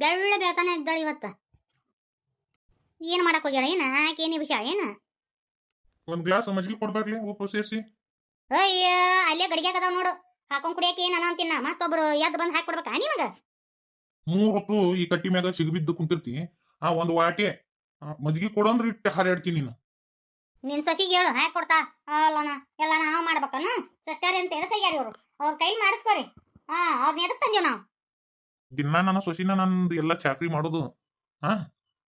ಬೆಳ್ಳ ಬೆಳತಾನೆ ಇದ್ದಾಳೆ ಇವತ್ತ. ಏನು ಮಾಡಕ್ ಹೋಗ್ಯಾಳ? ಏನ? ಆಕೆ ಏನಿ ವಿಷಯ ಏನ? ಒಂದ್ ಗ್ಲಾಸ್ ಮಜ್ಜಿಗೆ ಕೊಡ್ಬಾರ್ಲಿ ಉಪ್ಪು ಸೇರಿಸಿ. ಅಯ್ಯ ಅಲ್ಲೇ ಗಡಿಗ್ಯಾಗ ಅದಾವ ನೋಡು. ಹಾಕೊಂಡ್ ಕುಡಿಯಕ್ಕೆ ಏನ ಅಂತಿನ್ನ? ಮತ್ತೊಬ್ರು ಎದ್ದು ಬಂದು ಹಾಕಿ ಕೊಡ್ಬೇಕಾ ನಿಮಗ ಮೂರ್ ಹೊತ್ತು ಈ ಕಟ್ಟಿ ಮ್ಯಾಗ ಸಿಗಬಿದ್ದು ಕುಂತಿರ್ತಿ. ಆ ಒಂದ್ ವಾಟೆ ಮಜ್ಗಿ ಮಜ್ಜಿಗೆ ಕೊಡಂದ್ರ ಇಟ್ಟು ಹಾರಾಡ್ತೀನಿ ನೀನು. ನಿನ್ ಸಸಿಗೆ ಹೇಳು ಹಾಕಿ ಕೊಡ್ತಾ. ಅಲ್ಲನ ಎಲ್ಲ ನಾವು ಮಾಡ್ಬೇಕನ್ನ. ಸಸ್ತಾರಿ ಅಂತ ಎದಕ್ಕೆ ಇವ್ರು. ಅವ್ರ ಕೈ ಮಾಡಿಸ್ಕೋರಿ. ಹಾ ಅವ್ರನ್ನ ಎದಕ್ ತಂದೀವ್ ನಾವು? ದಿನ ನನ್ನ ಸೊಸಿನ ನಂದು ಎಲ್ಲ ಚಾಕ್ರಿ ಮಾಡೋದು ಹಾ?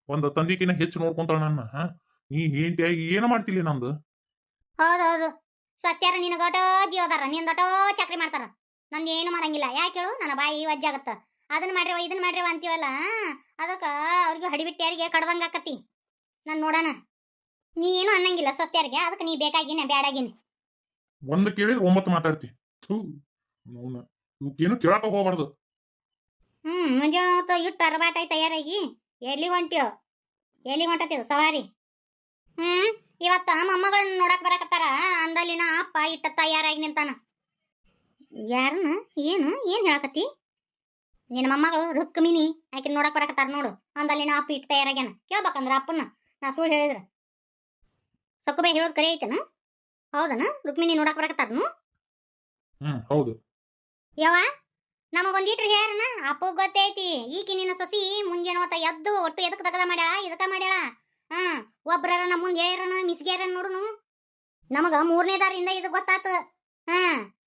ಒಂದು ತಂದಿಕಿನ ಹೆಚ್ಚು ನೋಡ್ಕೊಂತಾಳ ನನ್ನ ಹಾ? ನೀ ಹೆಂಡತಿಯಾಗಿ ಏನ ಮಾಡ್ತಿಲ್ಲ ನಂದು? ಹೌದು ಹೌದು ನಿನ್ನ ದೊಡ್ಡೋ ಜೀವದಾರ ನಿಂದಟ ಚಾಕ್ರಿ ಮಾಡ್ತಾರ. ನಂದು ಏನು ಮಾಡಂಗಿಲ್ಲ. ಯಾಕೆ ಹೇಳು? ನನ್ನ ಬಾಯಿ ವಜ್ಜಾಗತ್ತ ಅದನ್ನ ಮಾಡ್ರಿ ಇದನ್ನ ಮಾಡ್ರಿ ಅಂತೀವಲ್ಲ ಅದಕ್ಕ ಅವ್ರಿಗೆ ಹಡಿಬಿಟ್ಟ್ಯಾರಿಗೆ ಕಡ್ದಂಗ ಆಕತಿ. ನಾನು ನೋಡೋಣ. ನೀ ಏನು ಅನ್ನಂಗಿಲ್ಲ ಸಸ್ತ್ಯಾರಿಗೆ ಅದಕ್ಕೆ ನೀ ಬೇಕಾಗಿನ ಬ್ಯಾಡಾಗಿನ. ಒಂದು ಕೇಳಿದ್ರೆ ಒಂಬತ್ತು ಮಾತಾಡ್ತಿ. ಥೂ ಏನು ಇವಕ್ಕೇನು ಕೇಳಕ ಹೋಗ್ಬಾರ್ದು. ಹ್ಮ್ ಮುಂಜಾನೆ ಹೊತ್ತು ಇಟ್ಟು ಅರಬಾಟ ತಯಾರಾಗಿ ಎಲ್ಲಿ ಹೊಂಟಿಯೋ? ಎಲ್ಲಿ ಹೊಂಟತಿವ್ ಸವಾರಿ. ಹ್ಮ್ ಇವತ್ತ ಮೊಮ್ಮಗಳನ್ನ ನೋಡಕ್ ಬರಕತ್ತಾರ? ಅಂದಲ್ಲಿನ ಅಪ್ಪ ಇಟ್ಟ ತಯಾರಾಗಿ ನಿಂತಾನ. ಯಾರನ್ನ ಏನು? ಏನ್ ಹೇಳಕತ್ತಿ? ನಿನ್ನ ಮೊಮ್ಮಗಳು ರುಕ್ಮಿನಿ ಆಕಿನ ನೋಡಕ್ ಬರಕತ್ತಾರ ನೋಡು. ಅಂದಲ್ಲಿನ ಅಪ್ಪ ಇಟ್ಟು ತಯಾರಾಗ್ಯಾನ. ಕೇಳ್ಬೇಕಂದ್ರ ಅಪ್ಪನ ನಾ ಸುಳ್ಳು ಹೇಳಿದ್ರ. ಸಕ್ಕುಬೆ ಹೇಳೋದು ಕರೆ ಐತನ? ಹೌದನ? ರುಕ್ಮಿಣಿ ನೋಡಕ್ ಬರಕತ್ತಾರನು? ಹ್ಮ್ ಹೌದು. ಯವ್ವ ನಮಗೊಂದಿಟ್ರು ಹೇಳ್ರನ ಅಪ್ಪು ಗೊತ್ತೈತಿ. ಈಕಿ ನಿನ್ನ ಸಸಿ ಮುಂಜಾನೆ ಹೊತ್ತ ಎದ್ದು ಒಟ್ಟು ಎದಕ್ ತಗದ ಮಾಡ್ಯಾಳ? ಇದಕ್ಕ ಮಾಡ್ಯಾಳ? ಹಾ ಒಬ್ರರ ನಮ್ಮ ಮುಂದೆ ಹೇಳ್ರನ ಮಿಸ್ಗೇರ ನೋಡುನು? ನಮಗ ಮೂರನೇ ದಾರಿಂದ ಇದು ಗೊತ್ತಾತ. ಹಾ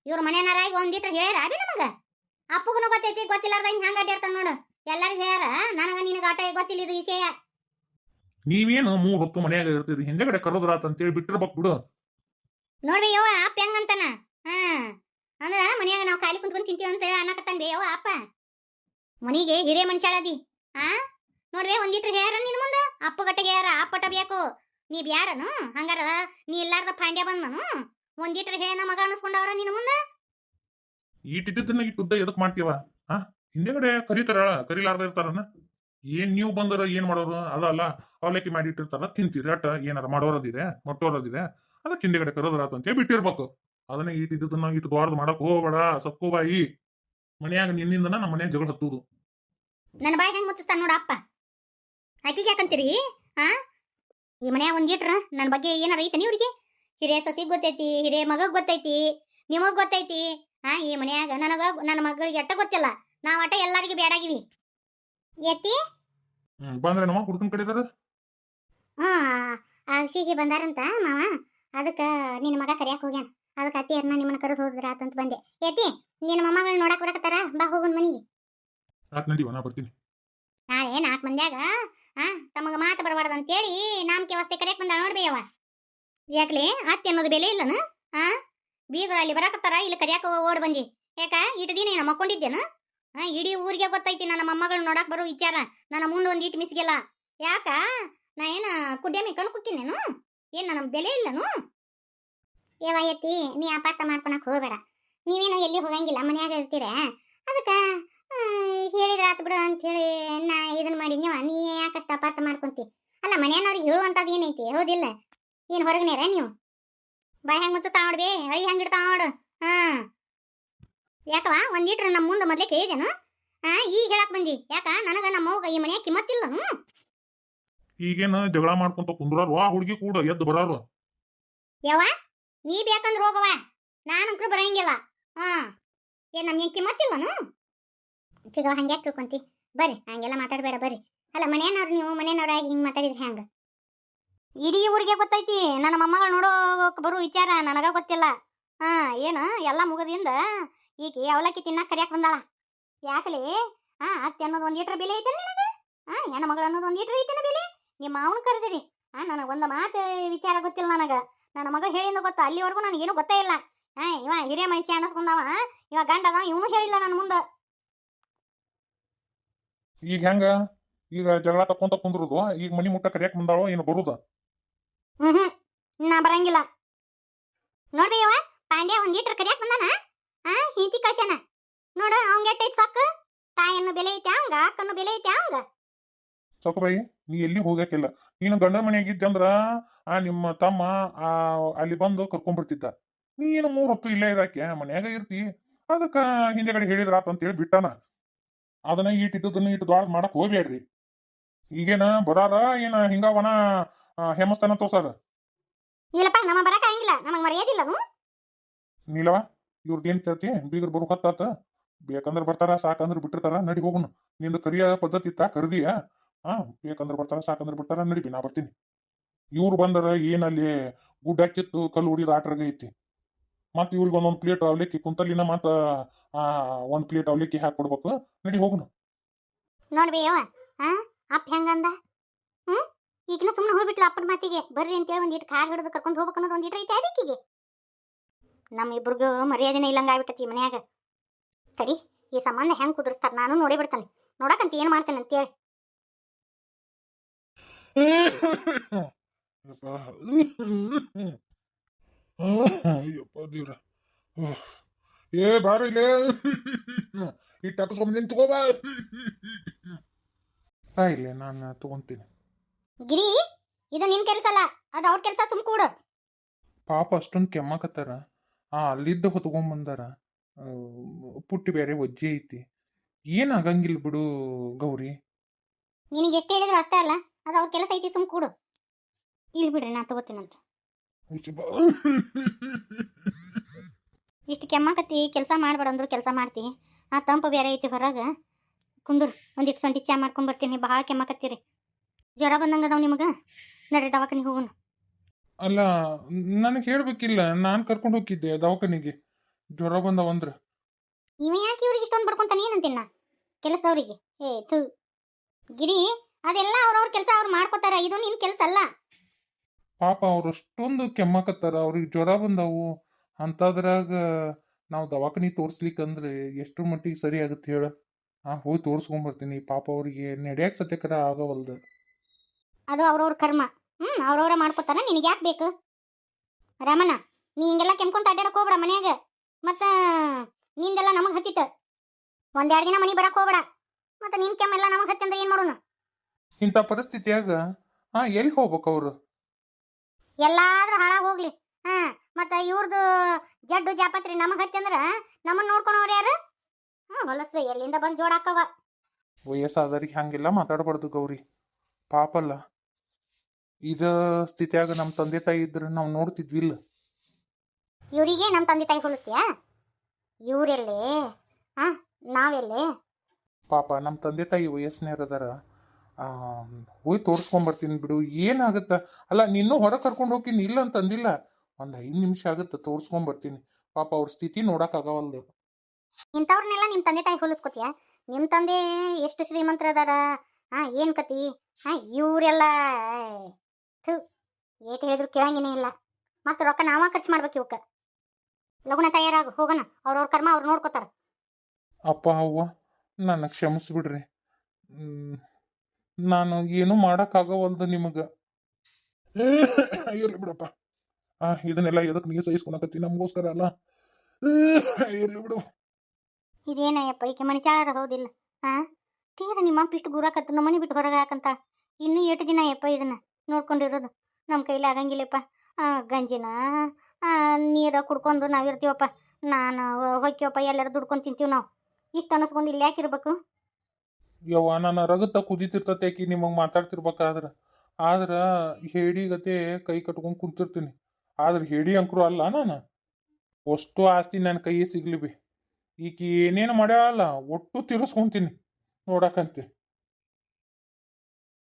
ಇವ್ರ ಮನೆಯನಾರಾಗಿ ಒಂದಿಟ್ರು ಹೇಳ್ಯಾರ ಅಬಿ ನಮಗ? ಅಪ್ಪಗನು ಗೊತ್ತೈತಿ ಗೊತ್ತಿಲ್ಲಾರ್ದಂಗ ಹೆಂಗ ಅಡ್ಡಾಡ್ತಾನ ನೋಡು. ಎಲ್ಲರಿಗೂ ಹೇಳ್ಯಾರ ನನಗ ನಿನಗ ಆಟ ಗೊತ್ತಿಲ್ಲ ಇದು ವಿಷಯ. ನೀವೇನು ಮೂರ್ ಹೊತ್ತು ಮನೆಯಾಗ ಇರ್ತೀರಿ? ಹಿಂದೆಗಡೆ ಕರೋದ್ರಾತ ಅಂತೇಳಿ ಬಿಟ್ಟಿರ್ಬೇಕು ಬಿಡು. ನೋಡ್ರಿ ಯವ್ವ ಅಪ್ಪ ಹೆಂಗಂತಾನ ಹಾ. ಅಂದ್ರ ಮನ್ಯಾಗ ನಾವು ಖಾಲಿ ಕುಂತ್ಕೊಂಡು ತಿಂತೀವಿ ಅಂತ ಅನ್ನಕತ್ತಾನ ಯವ್ವ ಅಪ್ಪ. ಮನಿಗೆ ಹಿರೇ ಮನುಷ್ಯಾಳದಿ ಆ? ನೋಡ್ರಿ ಒಂದಿಟ್ರು ಹೇರ ನಿನ್ ಮುಂದ? ಅಪ್ಪ ಗಟ್ಟಗೆ ಹೇರ ಅಪ್ಪಟ ಬೇಕು. ನೀ ಬ್ಯಾಡನು, ಹಂಗಾರ ನೀ ಇಲ್ಲಾರ್ದ ಪಾಂಡ್ಯ ಬಂದನು ಒಂದಿಟ್ರು ಹೇ ಮಗ ಅನ್ಸ್ಕೊಂಡವ್ರ ನಿನ್ ಮುಂದ? ಈಟಿದ್ದನ್ನ ಉದ್ದ ಎದಕ್ ಮಾಡ್ತೀವ ಆ? ಹಿಂದೆಗಡೆ ಕರಿತಾರ ಕರಿಲಾರ್ದ ಇರ್ತಾರನ? ಏನ್ ನೀವು ಬಂದರ ಏನ್ ಮಾಡೋರು? ಅದಲ್ಲ ಅವಲಕ್ಕಿ ಮಾಡಿ ಇಟ್ಟಿರ್ತಾರ, ತಿಂತೀರಿ, ಅಟ್ಟ ಏನಾರ ಮಾಡೋರದಿದೆ, ಮೊಟ್ಟೋರದಿದೆ ಅದಕ್ಕೆ ಹಿಂದೆಗಡೆ ಕರೋದ್ರಾತ ಅಂತೇಳಿ ಬಿಟ್ಟಿರ್ಬೇಕು. ಅದನ್ನ ಈಟಿದ್ದನ್ನ ಇಟ್ಟು ದೊಡ್ಡದು ಮಾಡಕ್ ಹೋಗ್ಬೇಡ ಸಕ್ಕೋಬಾಯಿ ಮನ್ಯಾಗ ನಿನ್ನಿಂದನ ನಮ್ಮ ಮನ್ಯಾಗ ಜಗಳ ಹತ್ತುದು. ನನ್ನ ಬಾಯಿ ಹೆಂಗ್ ಮುಚ್ಚಿಸ್ತಾನ ನೋಡಪ್ಪ ಆಕಿಗೆ ಯಾಕಂತೀರಿ ಆ? ಈ ಮನ್ಯಾಗ ಒಂದಿಟ್ರ ನನ್ನ ಬಗ್ಗೆ ಏನಾರ ಐತನಿ ಇವ್ರಿಗೆ? ಹಿರಿಯ ಸೊಸಿಗ್ ಗೊತ್ತೈತಿ ಹಿರಿಯ ಮಗಗ್ ಗೊತ್ತೈತಿ ನಿಮಗ್ ಗೊತ್ತೈತಿ ಆ? ಈ ಮನ್ಯಾಗ ನನಗ ನನ್ನ ಮಗಳಿಗೆ ಅಟ್ಟ ಗೊತ್ತಿಲ್ಲ. ನಾವ್ ಅಟ್ಟ ಎಲ್ಲಾರಿಗೂ ಬೇಡಾಗಿವಿ ಎತ್ತಿ ಬಂದ್ರೆ ನಮ್ಮ ಹುಡುಗನ್ ಆ ಹಾ ಅಕ್ಷಿಗೆ ಬಂದಾರಂತ ಮಾವ. ಅದಕ್ಕ ನಿನ್ನ ಮಗ ಕರಿಯಾಕ ಹೋಗ್ಯಾನ. ಅದಕ್ಕೆ ಅತ್ತಿಯರ್ನ ನಿಮ್ಮನ್ನ ಕರೆದು ಹೋದ್ರ ಆತಂತ ಬಂದೆ. ಏತಿ ನಿನ್ನ ಮೊಮ್ಮಗಳನ್ನ ನೋಡಕ್ ಬರಕತ್ತಾರ? ಬಾ ಹೋಗುನ್ ಮನಿಗೆ. ಆತ್ ನಡಿವ ನಾ ಬರ್ತೀನಿ. ನಾಳೆ ನಾಲ್ಕು ಮಂದ್ಯಾಗ ಆ ತಮಗ ಮಾತು ಬರಬಾರ್ದು ಅಂತೇಳಿ ನಾಮಕೆ ವಸ್ತೆ ಕರೆಯಕ್ ಬಂದ ನೋಡ್ರಿ ಅವ ಯಾಕ್ಲಿ? ಅತ್ತೆ ಅನ್ನೋದು ಬೆಲೆ ಇಲ್ಲನ? ಆ ಬೀಗರು ಅಲ್ಲಿ ಬರಕತ್ತಾರ? ಇಲ್ಲಿ ಕರಿಯಾಕ ಓಡ್ ಬಂದಿ. ಯಾಕ? ಇಟ್ಟು ದಿನ ಏನ ಮಕ್ಕೊಂಡಿದ್ದೇನು ಆ ಇಡೀ ಊರಿಗೆ ಗೊತ್ತೈತಿ ನನ್ನ ಮೊಮ್ಮಗಳು ನೋಡಕ್ ಬರೋ ವಿಚಾರ. ನನ್ನ ಮುಂದೆ ಒಂದು ಇಟ್ಟು ಮಿಸ್ಗೆಲ್ಲ. ಯಾಕ? ನಾ ಏನ ಕುಡ್ಯಮಿ ಕಣ್ ಕುಕ್ಕಿನೇನು ಏನ್ ನನ್ನ ಬೆಲೆ ಇಲ್ಲನು? ಏವ ಎತ್ತಿ ನೀ ಅಪಾರ್ಥ ಮಾಡ್ಕೊಳಕ್ ಹೋಗಬೇಡ. ನೀವೇನು ಎಲ್ಲಿ ಹೋಗಂಗಿಲ್ಲ ಮನ್ಯಾಗ ಇರ್ತೀರ? ಅದಕ್ಕ ಹೇಳಿದ್ರ ಆತ್ ಬಿಡು ಅಂತ ಹೇಳಿ ನಾ ಇದನ್ನ ಮಾಡಿ ನೀವು ನೀ ಯಾಕಷ್ಟು ಅಪಾರ್ಥ ಮಾಡ್ಕೊಂತಿ? ಅಲ್ಲ ಮನೆಯವ್ರಿಗೆ ಹೇಳುವಂತದ್ ಏನೈತಿ? ಹೌದಿಲ್ಲ. ಏನ್ ಹೊರಗನೇರ ನೀವು? ಬಾಯ್ ಹೆಂಗ್ ಮುಚ್ಚುತ್ತಾ ನೋಡ್ಬಿ ಹಳಿ ಹೆಂಗ್ ಇಡ್ತಾ ನೋಡು. ಹಾ. ಯಾಕವ ಒಂದಿಟ್ರು ನಮ್ಮ ಮುಂದೆ ಮೊದ್ಲೇ ಕೇಳಿದೆನು ಹಾ ಈಗ ಹೇಳಕ್ ಬಂದಿ. ಯಾಕ? ನನಗ ನಮ್ಮ ಅವ್ಗ ಈ ಮನೆಯ ಕಿಮ್ಮತ್ತಿಲ್ಲನು. ಈಗೇನ ಜಗಳ ಮಾಡ್ಕೊಂತ ಕುಂದ್ರಾರು ಆ ಹುಡುಗಿ ಕೂಡ ಎದ್ದು ಬರಾರು ಯವ್ವ ನೀ ಬೇಕಂದ್ರೆ ಹೋಗವ ನಾನಂಕ್ರು ಬರಂಗಿಲ್ಲ. ಹಾ. ಏನ್ ನಮ್ಗೆ ಕಿಮ್ಮತ್ತಿಲ್ಲನು ಚಿಗವ ಹಂಗ್ಯಾಕ್ ತಿಳ್ಕೊಂತಿ? ಬರ್ರಿ, ಹಂಗೆಲ್ಲ ಮಾತಾಡಬೇಡ, ಬರ್ರಿ. ಅಲ್ಲ, ಮನೆಯವ್ರು ನೀವು, ಮನೆಯವ್ರು ಆಗಿ ಹಿಂಗೆ ಮಾತಾಡಿದ್ರೆ ಹೆಂಗೆ? ಇಡೀ ಊರಿಗೆ ಗೊತ್ತೈತಿ. ನನ್ನ ಮೊಮ್ಮಗಳು ನೋಡೋಕೆ ಬರೋ ವಿಚಾರ ನನಗೆ ಗೊತ್ತಿಲ್ಲ. ಹಾ, ಏನು? ಎಲ್ಲ ಮುಗದಿಂದ ಈಕಿ ಅವಲಕ್ಕಿ ತಿನ್ನಕ್ಕೆ ಕರಿಯಕ್ಕೆ ಬಂದಾಳ. ಯಾಕಲೇ? ಹಾ, ಅತ್ತೆ ಅನ್ನೋದು ಒಂದು ಲೀಟ್ರ್ ಬೆಲೆ ಐತೆ ನಿನಗೆ? ಹಾ ಹೆಣ್ಣು ಮಗಳು ಅನ್ನೋದು ಒಂದು ಲೀಟ್ರ್ ಐತನ ಬೆಲೆ? ನಿಮ್ಮ ಮಾವನ ಕರೆದಿರಿ. ಹಾ, ನನಗೆ ಒಂದು ಮಾತು ವಿಚಾರ ಗೊತ್ತಿಲ್ಲ ನನಗ. ನನ್ನ ಮಗ ಹೇಳಿದ್ದು ಗೊತ್ತ? ಅಲ್ಲಿವರೆಗೂ ನನಗೇನು ಗೊತ್ತೇ ಇಲ್ಲ. ಹಾ ಇವ ಹಿರಿಯ ಮನುಷ್ಯ ಅನ್ನಿಸ್ಕೊಂಡವ ಇವ ಗಂಡ ಅದ ಇವನು ಹೇಳಿಲ್ಲ ನನ್ನ ಮುಂದ. ಈಗ ಹೆಂಗ? ಈಗ ಜಗಳ ತಕ್ಕೊಂತ ಕುಂದ್ರುದು ಈಗ ಮನಿ ಮುಟ್ಟ ಕರಿಯಕ್ ಬಂದಾಳೋ ಏನು ಬರುದ? ಹ್ಮ್ ಹ್ಮ್. ನಾ ಬರಂಗಿಲ್ಲ. ನೋಡ್ರಿ ಇವ ಪಾಂಡ್ಯ ಒಂದ್ ಲೀಟರ್ ಕರಿಯಕ್ ಬಂದಾನ? ಹಾ ಹೀತಿ ಕಳ್ಸ್ಯಾನ. ನೋಡು ಅವಂಗ ಎಟ್ಟೈತ್ ಸಾಕು? ತಾಯನ್ನು ಬೆಲೆ ಐತೆ ಅವಂಗ ಅಕ್ಕನ್ನು ಬೆಲೆ ಐತೆ ಅವಂಗ ಬಾಯಿ ನೀ ಎಲ್ಲಿ ಹೋಗಕ್ಕಿಲ್ಲ ನೀನು ಗಂಡನ ಮನೆಯಾಗಿದ್ದಂದ್ರ ಆ ನಿಮ್ಮ ತಮ್ಮ ಆ ಅಲ್ಲಿ ಬಂದು ಕರ್ಕೊಂಡ್ಬಿಡ್ತಿದ್ದ ನೀನು ಮೂರ್ ಹೊತ್ತು ಇಲ್ಲೇ ಇದಾಕೆ ಮನ್ಯಾಗ ಇರ್ತಿ. ಅದಕ್ಕ ಹಿಂದೆಗಡೆ ಹೇಳಿದ್ರಾತ ಅಂತೇಳಿ ಬಿಟ್ಟಾನ. ಅದನ್ನ ಇಟ್ಟಿದ್ದನ್ನ ಇಟ್ಟು ದ್ವಾಳ ಮಾಡಕ್ ಹೋಗ್ಬೇಡ್ರಿ ಈಗೇನ ಬರಾರ ಏನ ಹಿಂಗಾವನ ಹೆಮಸ್ತನ ತೋರ್ಸಾರ ಇಲ್ಲಪ್ಪ ನಮ್ಮ ಬರಕ ಆಗಿಲ್ಲ ನಮಗ್ ಮರ್ಯಾದಿಲ್ಲ ನೀಲವ ಇವ್ರದ್ದೇನ್ ಕೇಳ್ತಿ? ಬೀಗರ್ ಬರು ಹತ್ತಾತ ಬೇಕಂದ್ರ ಬರ್ತಾರ ಸಾಕಂದ್ರ ಬಿಟ್ಟಿರ್ತಾರ. ನಡಿ ಹೋಗುನು. ನಿಂದು ಕರಿಯ ಪದ್ಧತಿ ಇತ್ತ ಕರ್ದಿಯ? ಹಾ ಬೇಕಂದ್ರೆ ಬರ್ತಾರ ಸಾಕಂದ್ರೆ ಬಿಡ್ತಾರ ನಡಿಬಿ ನಾ ಬರ್ತೀನಿ. ಇವ್ರು ಬಂದರ ಏನಲ್ಲಿ ಗುಡ್ಡ ಕಿತ್ತು ಕಲ್ಲು ಹೊಡಿದ ಆಟ್ರಾಗ ಐತಿ. ಮತ್ ಇವ್ರಿಗೆ ಒಂದೊಂದ್ ಪ್ಲೇಟ್ ಅವಲಕ್ಕಿ ಕುಂತಲ್ಲಿನ ಮತ್ತ ಒಂದ್ ಪ್ಲೇಟ್ ಅವಲಕ್ಕಿ ಹಾಕೊಡ್ಬೇಕು ನಡಿ ಹೋಗುನು. ನೋಡ್ಬಿ ಯವ್ವ ಹಾ ಅಪ್ಪ ಹೆಂಗಂದ? ಹ್ಮ್, ಈಗಿನ ಸುಮ್ಮನೆ ಹೋಗ್ಬಿಟ್ಲು ಅಪ್ಪನ ಮಾತಿಗೆ. ಬರ್ರಿ ಅಂತೇಳಿ ಇಟ್ಟು ಕಾರ್ ಹಿಡಿದು ಕರ್ಕೊಂಡು ಹೋಗ್ಬೇಕು ಅನ್ನೋದು ಒಂದಿಟ್ಟು ಐತೆ ಅದಕ್ಕಿಗೆ. ನಮ್ಮ ಇಬ್ರಿಗೂ ಮರ್ಯಾದೆನೇ ಇಲ್ಲಂಗ ಆಗ್ಬಿಟ್ಟತಿ ಮನ್ಯಾಗ. ಸರಿ ಈ ಸಂಬಂಧ ಹೆಂಗ್ ಕುದುರಿಸ್ತಾರ, ನಾನು ನೋಡೇ ಬಿಡ್ತಾನೆ. ನೋಡಕಂತ ಏನ್ ಮಾಡ್ತೇನೆ ಅಂತೇಳಿ. ಯಪ್ಪ ದೇವ್ರ ಏ ಬಾರಿ ಇಲ್ಲೇ ಇಟ್ಟು ಹಾಕಿಸ್ಕೊಂಬಂದಿನಿ ತಗೋಬಾ ಬಾ ಇಲ್ಲೇ ನಾನು ತಗೊಂತೀನಿ ಗಿರಿ ಇದು ನಿನ್ ಕೆಲಸ ಅಲ್ಲ ಅದು ಅವ್ರ ಕೆಲಸ ಸುಮ್ ಕೂಡು. ಪಾಪ ಅಷ್ಟೊಂದು ಕೆಮ್ಮಕತ್ತಾರ. ಆ ಅಲ್ಲಿದ್ದ ಹೊತ್ಕೊಂಬಂದಾರ. ಆ, ಪುಟ್ಟಿ ಬೇರೆ ಒಜ್ಜೆ ಐತಿ. ಏನಾಗಂಗಿಲ್ಲ ಬಿಡು ಗೌರಿ? ನಿನಗೆ ಎಷ್ಟು ಹೇಳಿದ್ರು ಅಷ್ಟೇ ಅಲ್ಲ. ಅದು ಅವ್ರ ಕೆಲಸ ಐತಿ ಸುಮ್ ಕೂಡು. ಇಲ್ಲಿ ಬಿಡ್ರಿ ನಾ ತಗೋತೀನಂತ. ಇಷ್ಟು ಕೆಮ್ಮಕತ್ತಿ ಕೆಲಸ ಮಾಡ್ಬೇಡ ಅಂದ್ರು ಕೆಲಸ ಮಾಡ್ತೀನಿ ಆ ತಂಪು ಬೇರೆ ಐತಿ ಹೊರಗೆ. ಕುಂದ್ರು ಒಂದಿಷ್ಟು ಸೊಂಟಿ ಚಾ ಮಾಡ್ಕೊಂಡ್ ಬರ್ತೀನಿ. ಭಾಳ ಕೆಮ್ಮಕತ್ತೀರಿ. ಜ್ವರ ಬಂದಂಗ ಅದಾವ ನಿಮಗೆ? ನಡ್ರಿ ದವಾಖಾನಿಗೆ ಹೋಗೋಣ ಅಲ್ಲ ನನಗೆ ಹೇಳ್ಬೇಕಿಲ್ಲ. ನಾನು ಕರ್ಕೊಂಡು ಹೋಗಿದ್ದೆ ದವಾಖಾನಿಗೆ. ಜ್ವರ ಬಂದವಂದ್ರ ಇವ ಯಾಕೆ ಇವ್ರಿಗೆ ಇಷ್ಟೊಂದು ಬಡ್ಕೊಂತಾನೆ? ನಾ? ಕೆಲಸದವ್ರಿಗೆ. ಏ ತು ಗಿರಿ ಅದೆಲ್ಲ ಅವ್ರವ್ರ ಕೆಲಸ ಅವ್ರು ಮಾಡ್ಕೋತಾರ ಇದು ನಿನ್ ಕೆಲಸ ಅಲ್ಲ. ಪಾಪ ಅವ್ರು ಅಷ್ಟೊಂದು ಕೆಮ್ಮಕತ್ತಾರ ಅವ್ರಿಗೆ ಜ್ವರ ಬಂದವು. ಅಂಥದ್ರಾಗ ನಾವು ದವಾಖಾನಿ ತೋರಿಸ್ಲಿಕ್ಕಂದ್ರೆ ಎಷ್ಟು ಮಟ್ಟಿಗೆ ಸರಿ ಆಗುತ್ತೆ ಹೇಳ. ಆ ಹೋಗಿ ತೋರಿಸ್ಕೊಂಬರ್ತೀನಿ. ಪಾಪ ಅವ್ರಿಗೆ ನಡೆಯಕ್ಕೆ ಸತ್ಯಕರ ಆಗವಲ್ದು. ಅದು ಅವ್ರವ್ರ ಕರ್ಮ. ಹ್ಮ್ ಅವ್ರವ್ರ ಮಾಡ್ಕೋತಾರ ನಿನಗೆ ಯಾಕೆ ಬೇಕು? ರಮಣ ನೀ ಹಿಂಗೆಲ್ಲ ಕೆಮ್ಕೊಂತ ಅಡ್ಡಾಡಕ್ ಹೋಗ್ಬೇಡ ಮನ್ಯಾಗ. ಮತ್ತ ನಿಂದೆಲ್ಲ ನಮಗ್ ಹತ್ತಿತ್ತ. ಒಂದೆರಡು ದಿನ ಮನಿ ಬರಕ್ ಹೋಗ್ಬೇಡ. ಮತ್ತೆ ನಿನ್ ಕೆಮ್ಮೆಲ್ಲ ನಮಗ್ ಹತ್ತಿ ಅಂದ್ರೆ ಏನ್ ಮಾಡೋಣ ಇಂಥ ಪರಿಸ್ಥಿತಿಯಾಗ ಹಾ ಎಲ್ಲಿ ಹೋಗ್ಬೇಕು ಅವರು? ಎಲ್ಲಾದ್ರೂ ಹಾಳಾಗಿ ಹೋಗ್ಲಿ. ಹಾ ಮತ್ತ ಇವ್ರದ್ದು ಜಡ್ಡು ಜಾಪತ್ರಿ ನಮಗ್ ಹತ್ತಿ ಅಂದ್ರ ನಮ್ಮನ್ನ ನೋಡ್ಕೊಳವ್ರ ಯಾರು? ಹಾ ಹೊಲಸು ಎಲ್ಲಿಂದ ಬಂದ್ ಜೋಡಾಕವ ವಯಸ್ಸಾದವ್ರಿಗೆ ಹಂಗೆಲ್ಲ ಮಾತಾಡ್ಬಾರ್ದು ಗೌರಿ. ಪಾಪಲ್ಲ. ಇದ ಸ್ಥಿತಿಯಾಗ ನಮ್ಮ ತಂದೆ ತಾಯಿ ಇದ್ರೆ ನಾವು ನೋಡ್ತಿದ್ವಿಲ್ಲ ಇವರಿಗೆ ನಮ್ಮ ತಂದೆ ತಾಯಿ ಹೋಲಿಸ್ತೀಯಾ ಇವ್ರೆಲ್ಲಿ ಹಾ ನಾವೆಲ್ಲಿ ಪಾಪ ನಮ್ಮ ತಂದೆ ತಾಯಿ ವಯಸ್ಸಿನ ಅದಾರ? ಹೋಗಿ ತೋರಿಸ್ಕೊಂಬರ್ತೀನಿ ಬಿಡು ಏನಾಗುತ್ತ? ಅಲ್ಲ ನಿನ್ನೂ ಹೊರಗೆ ಕರ್ಕೊಂಡು ಹೋಗ್ತೀನಿ ಇಲ್ಲ ಅಂತಂದಿಲ್ಲ? ಒಂದು ಐದು ನಿಮಿಷ ಆಗುತ್ತೆ ತೋರಿಸ್ಕೊಂಬರ್ತೀನಿ ಪಾಪ ಅವ್ರ ಸ್ಥಿತಿ ನೋಡೋಕ್ಕಾಗವಲ್ದು ಇಂಥವ್ರನ್ನೆಲ್ಲ ನಿಮ್ಮ ತಂದೆ ತಾಯಿ ಹೋಲಿಸ್ಕೊತೀಯ? ನಿಮ್ಮ ತಂದೆ ಎಷ್ಟು ಶ್ರೀಮಂತರ ಅದಾರ ಹಾ ಏನು ಕತಿ? ಹಾ ಇವರೆಲ್ಲ ಥು ಏಟ್ ಹೇಳಿದ್ರು ಕೇಳಂಗಿನೇ ಇಲ್ಲ. ಮತ್ತು ರೊಕ್ಕ ನಾವ ಖರ್ಚು ಮಾಡ್ಬೇಕು ಇವಕ್ಕ ಲಗುನ ತಯಾರಾಗ ಹೋಗೋಣ. ಅವ್ರವ್ರ ಕರ್ಮ ಅವ್ರು ನೋಡ್ಕೋತಾರ. ಅಪ್ಪ ಅವ್ವ ನನ್ನ ಕ್ಷಮಿಸ್ಬಿಡ್ರಿ. ನಾನು ಏನು ಮಾಡೋಕ್ಕಾಗವಲ್ದು ನಿಮಗೆ. ಇರ್ಲಿ ಬಿಡಪ್ಪ. ಆ ಇದನ್ನೆಲ್ಲ ಎದಕ್ಕೆ ನೀ ಸಹಿಸ್ಕೊಳಕತ್ತಿ ನಮಗೋಸ್ಕರ ಅಲ್ಲ? ಇರ್ಲಿ ಬಿಡು. ಇದೇನಯ್ಯಪ್ಪ ಈಕೆ ಮನುಷ್ಯಾಳರ ಹೌದಿಲ್ಲ? ಹಾ ತೀರ ನಿಮ್ಮ ಅಪ್ಪ ಇಷ್ಟು ಗುರಾಕತ್ತು ನಮ್ಮ ಮನೆ ಬಿಟ್ಟು ಹೊರಗೆ ಹಾಕಂತ ಇನ್ನೂ ಎಷ್ಟು ದಿನ ಅಯ್ಯಪ್ಪ ಇದನ್ನ ನೋಡ್ಕೊಂಡಿರೋದು? ನಮ್ಮ ಕೈಲಿ ಆಗಂಗಿಲ್ಲಪ್ಪ. ಆ, ಗಂಜಿನ ಆ, ನೀರ ಕುಡ್ಕೊಂಡು ನಾವಿರ್ತೀವಪ್ಪ. ನಾನು ಹೊಕ್ಕಿವಪ್ಪ ಎಲ್ಲರೂ ದುಡ್ಕೊಂಡು ತಿಂತೀವಿ ನಾವು. ಇಷ್ಟು ಅನ್ನಿಸ್ಕೊಂಡು ಇಲ್ಲಿ ಯಾಕೆ ಇರ್ಬೇಕು? ಯವ್ವ, ನನ್ನ ರಗತ ಕುದಿತಿರ್ತತೆ ಆಕಿ ನಿಮಗೆ ಮಾತಾಡ್ತಿರ್ಬೇಕಾದ್ರೆ. ಆದ್ರೆ ಹೇಡಿಗತೆ ಕೈ ಕಟ್ಕೊಂಡು ಕುಂತಿರ್ತೀನಿ. ಆದ್ರೆ ಹೇಡಿ ಅಂಕರು ಅಲ್ಲ ನಾನು. ಅಷ್ಟು ಆಸ್ತಿ ನನ್ನ ಕೈ ಸಿಗ್ಲಿ ಬಿ. ಈಕಿ ಏನೇನು ಮಾಡ್ಯಾಳಲ್ಲ, ಒಟ್ಟು ತಿರ್ಸ್ಕೊಂತೀನಿ ನೋಡಕಂತೆ